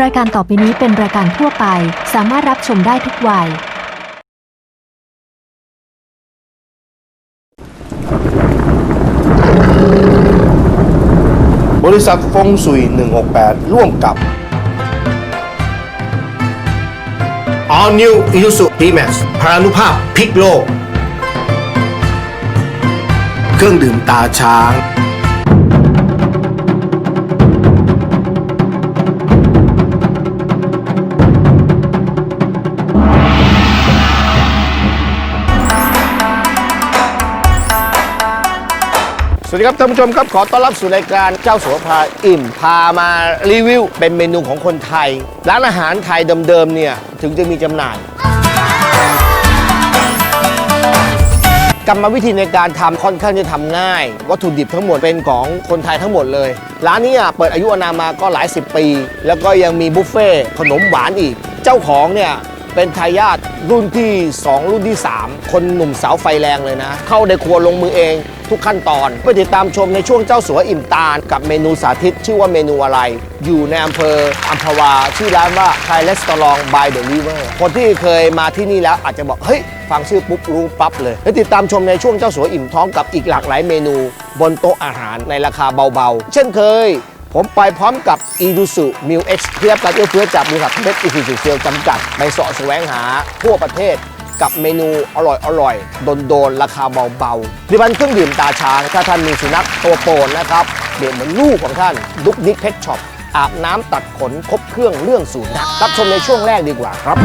รายการต่อไปนี้เป็นรายการทั่วไป สามารถรับชมได้ทุกวัย บริษัทฟงสุย 168 ร่วมกับ All New Isuzu D-Max พรานุภาพพลิกโลก เครื่องดื่มตาช้าง สวัสดีครับท่านผู้ชมครับขอต้อนรับสู่รายการเจ้าสัวพาอิ่ม พามารีวิว เป็นเมนูของคนไทย ร้านอาหารไทยเดิมๆเนี่ยถึงจะมีจำหน่าย กรรมวิธีในการทำค่อนข้างจะทำง่าย วัตถุดิบทั้งหมดเป็นของคนไทยทั้งหมดเลย ร้านนี้เปิดอายุอานามมาก็หลายสิบปี แล้วก็ยังมีบุฟเฟ่ต์ขนมหวานอีก เจ้าของเนี่ยเป็นทายาทรุ่นที่ 2 รุ่นที่ 3 คนหนุ่มสาวไฟแรงเลยนะ เข้าในครัวลงมือเอง ทุกขั้นตอน ไปติดตามชมในช่วงเจ้าสัวอิ่มตาล กับเมนูสาธิตชื่อว่าเมนูอะไร อยู่ในอำเภออัมพวา ชื่อร้านว่าไทยเลสตอรองบายเดอะริเวอร์คนที่เคยมาที่นี่แล้วอาจจะบอกเฮ้ยฟังชื่อปุ๊บรู้ปั๊บเลยและติดตามชมในช่วงเจ้าสัวอิ่มท้องกับอีกหลากหลายเมนู บนโต๊ะอาหารในราคาเบาๆ เช่นเคยผมไปพร้อมกับ e d u s u m i l X ที่รับการเอื้อเฟื้อจากบริษัทเพชรอีซูซูเซลจำกัด ไปเสาะแสวงหาทั่วประเทศ กับเมนูอร่อยอร่อยโดนโดนๆราคาเบาๆดิบันเครื่องดื่มตาช้าง ถ้าท่านมีสุนัขตัวโปรดนะครับเดี๋ยวเหมือนลูกของท่านดุกดิกเพชช็อปอาบน้ำตัดขนครบเครื่องเรื่องสูนักรับชมในช่วงแรกดีกว่าครับ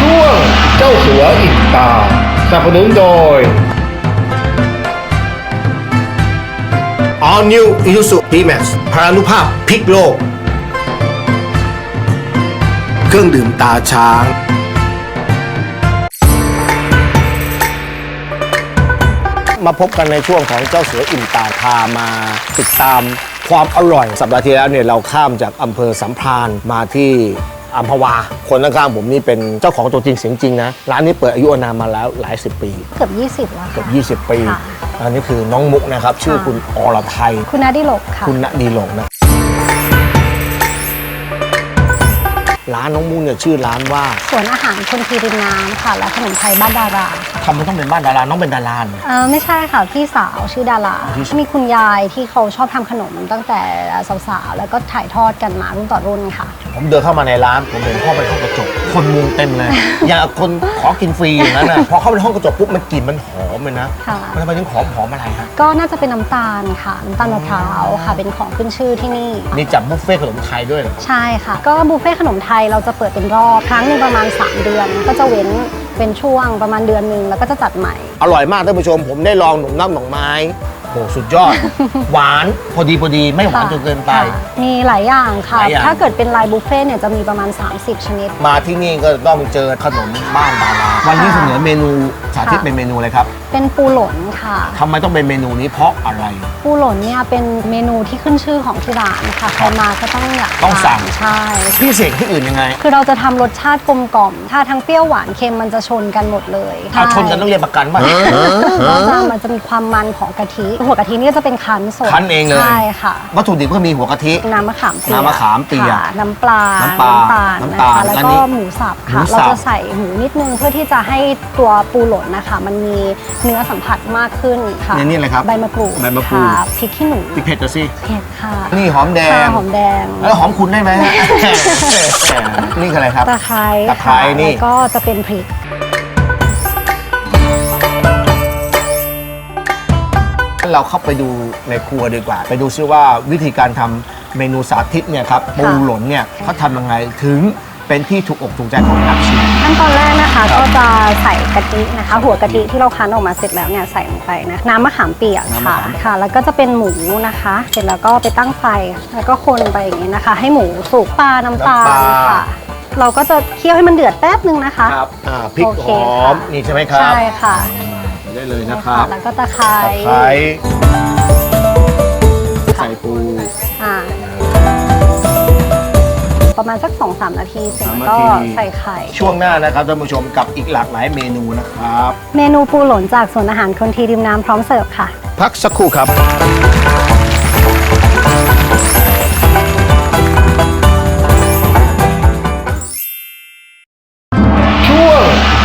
ช่วงเจ้าสัวอิ่มตาสนับสนุนโดย All New Isuzu D-Max พรานุภาพพลิกโลก เครื่องดื่มตาช้าง มาพบกันในช่วงของเจ้าเสืออิ่มตาพามาติดตามความอร่อย สัปดาห์ที่แล้วเนี่ยเราข้ามจากอำเภอสัมพรานมาที่อัมพวา คนข้างๆผมนี่เป็นเจ้าของตัวจริงเสียงจริงนะ ร้านนี้เปิดอายุอานามมาแล้วหลายสิบปี เกือบ20แล้วเกืค่ะอบ20 ปี ค่ะ อันนี้คือน้องมุกนะครับ ชื่อคุณอรไทย คุณนาดิโลกค่ะ คุณณดีหลงนะ ร้านน้องมุกเนี่ยชื่อร้านว่าสวนอาหารคนทีริมน้ำค่ะ และขนมไทยบ้านดาราค่ะทำไมต้องเป็นบ้านดาราน้องเป็นดาราเนี่ยเออไม่ใช่ค่ะ พี่สาวชื่อดาราพี่สาว มีคุณยายที่เขาชอบทำขนมตั้งแต่สาวๆ แล้วก็ถ่ายทอดกันมารุ่นต่อรุ่นค่ะ ผมเดินเข้ามาในร้าน ผมเห็นห้องเป็นห้องกระจก คนมุงเต็มเลย อย่างกับคนขอกินฟรีอย่างนั้นนะพอเข้าไปในห้องกระจกปุ๊บมันกลิ่นมันหอมเลยนะค่ะ มันทำไมถึงหอมหอมอะไรฮะก็น่าจะเป็นน้ำตาลค่ะ น้ำตาลมะพร้าวค่ะ เป็นของขึ้นชื่อที่นี่ นี่จับบุฟเฟ่ต์ขนมไทยด้วยเหรอ ใช่ค่ะ ก็บุฟเฟ่ต์ขนมไทยเราจะเปิดเป็นรอบครั้งหนึงประมาณ 3 เดือน ก็จะเว้นเป็นช่วงประมาณเดือนหนึ่งแล้วก็จะจัดใหม่ อร่อยมากท่านผู้ชมผมได้ลองหนุ่มน้ำหนองไม้ โหสุดยอด หวานพอดีพอดีไม่หวานจนเกินไปค่ะมีหลายอย่างค่ะ หลายอย่าง ถ้าเกิดเป็นไลน์บุฟเฟ่ต์เนี่ยจะมีประมาณ 30 ชนิด มาที่นี่ก็ต้องเจอขนมบ้านดาราวันนี้เสนอเมนูสาธิตเป็นเมนูอะไรครับเป็นปูหล่นค่ะ ทำไมต้องเป็นเมนูนี้เพราะอะไร ปูหล่นเนี่ยเป็นเมนูที่ขึ้นชื่อของที่ร้านค่ะใครมาก็ต้องอยากต้องสั่ง ทานใช่ พิเศษที่อื่นยังไงคือเราจะทำรสชาติกลมกล่อม ถ้าทั้งเปรี้ยวหวานเค็มมันจะชนกันหมดเลยเอาชนกันต้องเรียนประกันป่ะก็จะมันจะมีความมันของกะทิหัวกะทิเนี่ยจะเป็นคั้นสดคั้นเองเลย ใช่ค่ะ วัตถุดิบก็มีหัวกะทิ น้ำมะขามเปียกน้ำมะขามเปียกค่ะน้ำปลา น้ำปลาตาลน้ำนะตาลคะแล้วอันก็นี้หมูสับหมูค่ะ สับเราจะใส่หมูนิดนึงเพื่อที่จะให้ตัวปูหล่นนะคะ มันมีเนื้อสัมผัสมากขึ้นค่ะนี่นี่อะไรครับใบมะกรูดใบมะกรูด ค่ะพริกขี้หนูพริกเผ็ดจะสิเผ็ดค่ะนี่หอมแดง ค่ะหอมแดง แล้วหอมคุณได้ไหมฮะ นี่คืออะไรครับ ตะไคร้ตะไคร้ค่ะนี่ แล้วก็จะเป็นพริก เราเข้าไปดูในครัวดีกว่า ไปดูซิว่าวิธีการทำเมนูสาธิตเนี่ยครับปูหล่นเนี่ยเขาทำยังไงถึงเป็นที่ถูกอกถูกใจของนักชิม ขั้นตอนแรกนะคะก็จะใส่กะทินะคะ หัวกะทิที่เราคั้นออกมาเสร็จแล้วเนี่ยใส่ลงไปนะน้ำมะขามเปียกน้ำมะค่ะขาม ค่ะ แล้วก็จะเป็นหมูนะคะ เสร็จแล้วก็ไปตั้งไฟแล้วก็คนไปอย่างนี้นะคะ ให้หมูสุกปลาน้ำตาลค่ะ เราก็จะเคี่ยวให้มันเดือดแป๊บนึงนะคะ ครับอ่าพริกโอเคหอมค่ะนี่ใช่ไหมครับ ใช่ค่ะ ได้เลยใช่นะครับแล้วก็ตะไคร้ตะไคร้ใส่ปูอ่าประมาณสัก2อสนาทีเสร็จแล้วก็สามนาทีใส่ไข่ ช่วงหน้านะครับท่านผู้ชมกับอีกหลากหลายเมนูนะครับ เมนูปูหล่นจากสวนอาหารคนทีริมน้ำพร้อมเสิร์ฟค่ะ พักสักครู่ครับ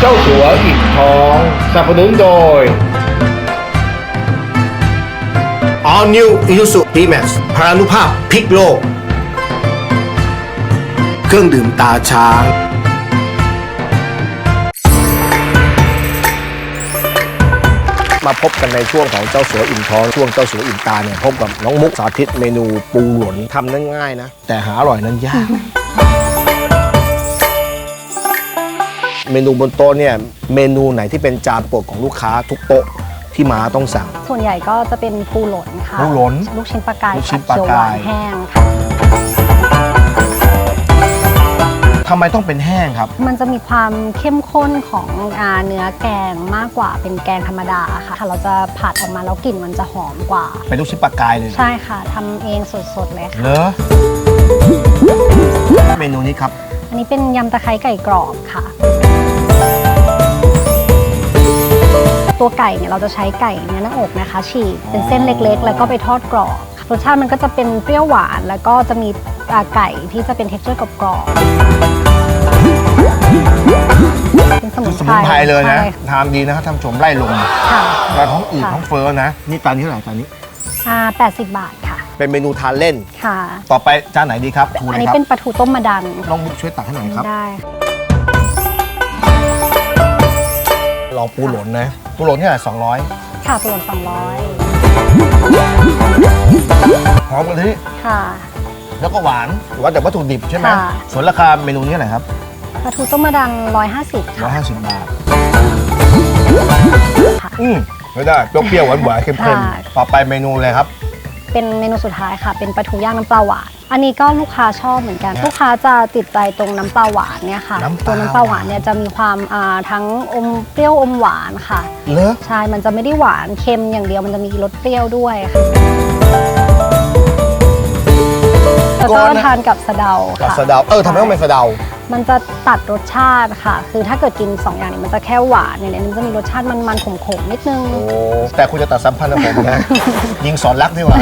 จ้าสัวอิ่มท้อง สนับสนุนโดย All New Isuzu D-Max พลานุภาพพลิกโลก เครื่องดื่มตาช้าง มาพบกันในช่วงของเจ้าสัวอิ่มท้อง ช่วงเจ้าสัวอิ่มตาเนี่ยพบกับน้องมุกสาธิตเมนูปูหลนทำนั้นง่ายนะ แต่หาอร่อยนั้นยาก เมนูบนโต๊ะเนี่ยเมนูไหนที่เป็นจานโปรดของลูกค้าทุกโต๊ะที่มาต้องสั่ง ส่วนใหญ่ก็จะเป็นปูหลนค่ะปูหลนลูกชิ้นปลากายลูกชิ้นผัดเขียวหวานปลากายแห้งค่ะ ทำไมต้องเป็นแห้งครับ มันจะมีความเข้มข้นของอาเนื้อแกงมากกว่าเป็นแกงธรรมดาค่ะเราจะผัดออกมาแล้วกลิ่นมันจะหอมกว่า เป็นลูกชิ้นปลากายเลยใช่ค่ะทำเองสดๆเลยค่ะเหรอเมนูนี้ครับ อันนี้เป็นยำตะไคร้ไก่กรอบค่ะ ตัวไก่เนี่ยเราจะใช้ไก่เนื้อหน้าอกนะคะ ฉีกเป็นเส้นเล็กๆ แล้วก็ไปทอดกรอบรสชาติมันก็จะเป็นเปรี้ยวหวาน แล้วก็จะมีอ่าไก่ที่จะเป็นเท็กเจอร์กรอบๆเป็นสมุนสไพมุรนไพรเลยนะใช่ทานดีนะครับท่านผู้ชมไล่ลมค่ะกระท้องอืดค่ะท้องเฟ้อนะ นี่จานนี้เท่าไหร่จานนี้ อ่า80 บาทค่ะเป็นเมนูทานเล่น ค่ะ ต่อไปจานไหนดีครับทูเลอันยนี้ครับเป็นปลาทูต้มมะดันน้องมุกช่วยตักให้หน่อยครับ ได้ ลองปูหลนนะปูหลนที่ไหนสองร้อยค่ะปูหลน200หอมกะทิค่ะ แล้วก็หวานว่าแต่วัตถุดิบใช่ไหมค่ะ ส่วนราคาเมนูนี้เท่าไหร่ครับปลาทูต้มมะดัน150ค่ะ150บาทค่ะอืมไม่ได้เปรี้ยวๆหวานๆเค็มค่ะๆต่อไปเมนูเลยครับ เป็นเมนูสุดท้ายค่ะ เป็นปลาทูย่างน้ำปลาหวาน อันนี้ก็ลูกค้าชอบเหมือนกัน ลูกค้าจะติดใจตรงน้ำปลาหวานเนี่ยค่ะน้ำปลาตัวน้ำปลาหวานเนี่ยจะมีความอ่าทั้งอมเปรี้ยวอมหวานค่ะเลอใช่มันจะไม่ได้หวานเค็มอย่างเดียวมันจะมีรสเปรี้ยวด้วยค่ะแล้วก็ทานกับสะเดากับค่ะสะเดาเออทำไมต้องเป็นสะเดา มันจะตัดรสชาติค่ะ คือถ้าเกิดกินสองอย่างนี้มันจะแค่หวานอย่างนี้มันจะมีรสชาติมันๆขมๆนิดนึง โอ้แต่คุณจะตัดสัมพันธ์กับผมนะ ยิงสอนรักดีกว่า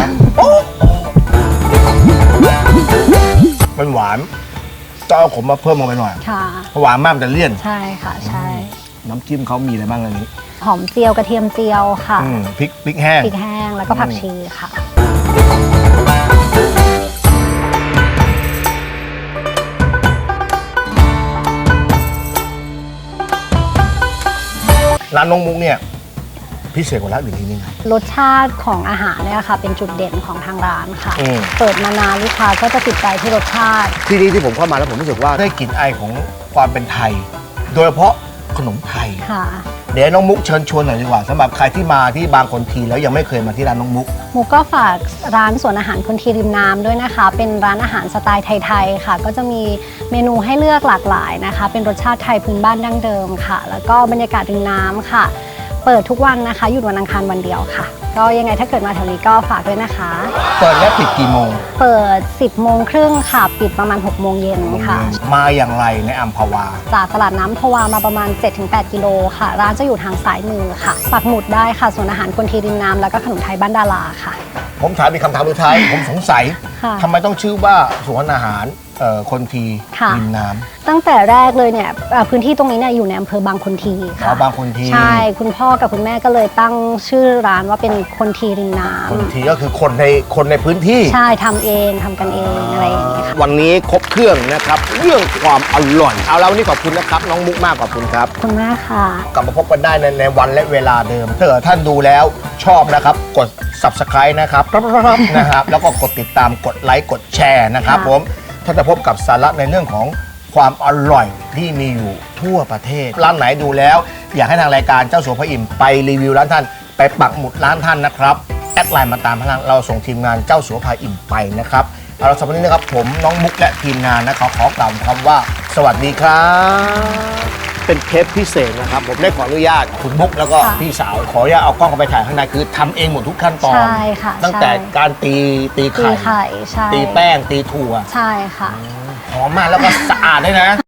มันหวานต้องเอาขมมาเพิ่มลงไปหน่อยค่ะ เพราะหวานมากมันจะเลี่ยน ใช่ค่ะใช่ น้ำจิ้มเขามีอะไรบ้างอันนี้หอมเจียวกระเทียมเจียวค่ะอืมพริกพริกแห้ง พริกแห้งแล้วก็ผักชีค่ะ ร้านน้องมุกเนี่ย พิเศษกว่าร้านอื่นที่นี่ไง รสชาติของอาหารเนี่ยค่ะ เป็นจุดเด่นของทางร้านค่ะ อืม เปิดมานานลูกค้าก็จะติดใจที่รสชาติ ที่นี่ที่ผมเข้ามาแล้วผมรู้สึกว่าได้กลิ่นไอของความเป็นไทย โดยเฉพาะขนมไทย ค่ะ เดี๋ยวน้องมุกเชิญชวนหน่อยดีกว่าสำหรับใครที่มาที่บางคนทีแล้วยังไม่เคยมาที่ร้านน้องมุกมุกก็ฝากร้านสวนอาหารคนทีริมน้ำด้วยนะคะ เป็นร้านอาหารสไตล์ไทยๆค่ะ ก็จะมีเมนูให้เลือกหลากหลายนะคะ เป็นรสชาติไทยพื้นบ้านดั้งเดิมค่ะ แล้วก็บรรยากาศริมน้ำค่ะ เปิดทุกวันนะคะ หยุดวันอังคารวันเดียวค่ะ ก็ยังไงถ้าเกิดมาแถวนี้ก็ฝากด้วยนะคะ เปิดและปิดกี่โมง เปิด 10โมงครึ่งค่ะ ปิดประมาณ6โมงเย็นค่ะ มาอย่างไรในอัมพวา จากตลาดน้ำพวามาประมาณ 7-8 กิโลค่ะ ร้านจะอยู่ทางซ้ายมือค่ะปักหมุดได้ค่ะส่วนอาหารคนทีริมน้ำแล้วก็ขนมไทยบ้านดาราค่ะ ผมถามมีกคำถามสุดท้าย ผมสงสัยค่ะ ทำไมต้องชื่อว่าสวนอาหาร เอ่อคนทีค่ะ ริมน้ตั้งแต่แรกเลยเนี่ยเอ่อพื้นที่ตรงนี้เนี่ยอยู่ในอำเภอบางคนทีำค่ะอ๋อบางคนทีใช่ คุณพ่อกับคุณแม่ก็เลยตั้งชื่อร้านว่าเป็นคนทีริมน้คนทีก็คือคนในคนในพื้นที่ำใช่ทำเองทำกันเองอะไรอย่างเงี้ยค่ะวันนี้ครบเครื่องนะครับ เรื่องความอร่อยเอาแล้ววันนี้ขอบคุณนะครับ น้องมุกมากขอบคุณครับ ขอบคุณมากค่ะ กลับมาพบกันได้ในในวันและเวลาเดิมถ้าเกิดท่านดูแล้วชอบนะครับ กด subscribe นะครับ นะครับ แล้วก็กดติดตามกดไลค์กดแชร์นะครับค่ะ ผม ท่านจะพบกับสาระในเรื่องของความอร่อยที่มีอยู่ทั่วประเทศ ร้านไหนดูแล้ว อยากให้ทางรายการเจ้าสัวพระอิ่มไปรีวิวร้านท่าน ไปปักหมุดร้านท่านนะครับแอดไลน์มาตามพลังเราส่งทีมงานเจ้าสัวพาอิ่มไปนะครับเอาละสำหรับวันนี้นะครับผมน้องมุกและทีมงานนะครับขอกล่าวคำว่า สวัสดีครับ เป็นเทปพิเศษนะครับ ผมได้ขออนุญาตคุณมุกแล้วก็ค่ะพี่สาวขออนุญาตเอากล้องเข้าไปถ่ายข้างในคือทำเองหมดทุกขั้นตอน ใช่ค่ะตั้งแต่ใช่ การตีตีตีไข่ ไข่ใช่ตีแป้งตีถั่วใช่ค่ะ หอมมากแล้วก็สะอาดด้วยนะ